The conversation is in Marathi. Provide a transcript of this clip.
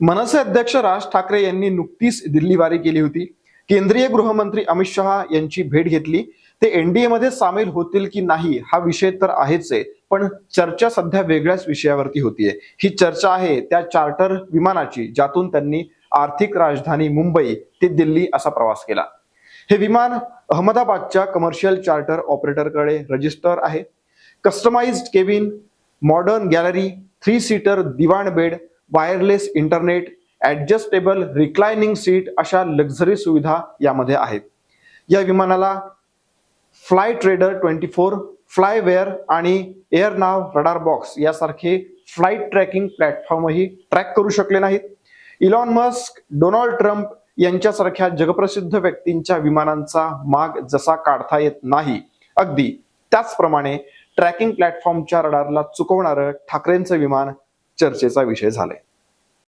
मनसे अध्यक्ष राज ठाकरे यांनी नुकतीच दिल्लीवारी केली होती. केंद्रीय गृहमंत्री अमित शहा यांची भेट घेतली. ते एनडीए मध्ये सामील होतील की नाही हा विषय तर आहेच आहे पण चर्चा सध्या वेगळ्याच विषयावरती होतीये. ही चर्चा आहे त्या चार्टर विमानाची ज्यातून त्यांनी आर्थिक राजधानी मुंबई ते दिल्ली असा प्रवास केला. हे विमान अहमदाबादच्या कमर्शियल चार्टर ऑपरेटरकडे रजिस्टर आहे. Customized cabin modern gallery three seater दिवाण bed wireless internet adjustable reclining seat अशा लक्झरी सुविधा यामध्ये आहेत. या विमानाला Flight Radar twenty four FlightAware आणि एअर नाव रडार बॉक्स यासारखे फ्लाईट ट्रॅकिंग प्लॅटफॉर्मही ट्रॅक करू शकले नाहीत. इलॉन मस्क डोनाल्ड ट्रम्प यांच्यासारख्या जगप्रसिद्ध व्यक्तींच्या विमानांचा माग जसा काढता येत नाही अगदी त्याचप्रमाणे ट्रॅकिंग प्लॅटफॉर्मच्या रडारला चुकवणारं ठाकरेंचं विमान चर्चेचा विषय झालंय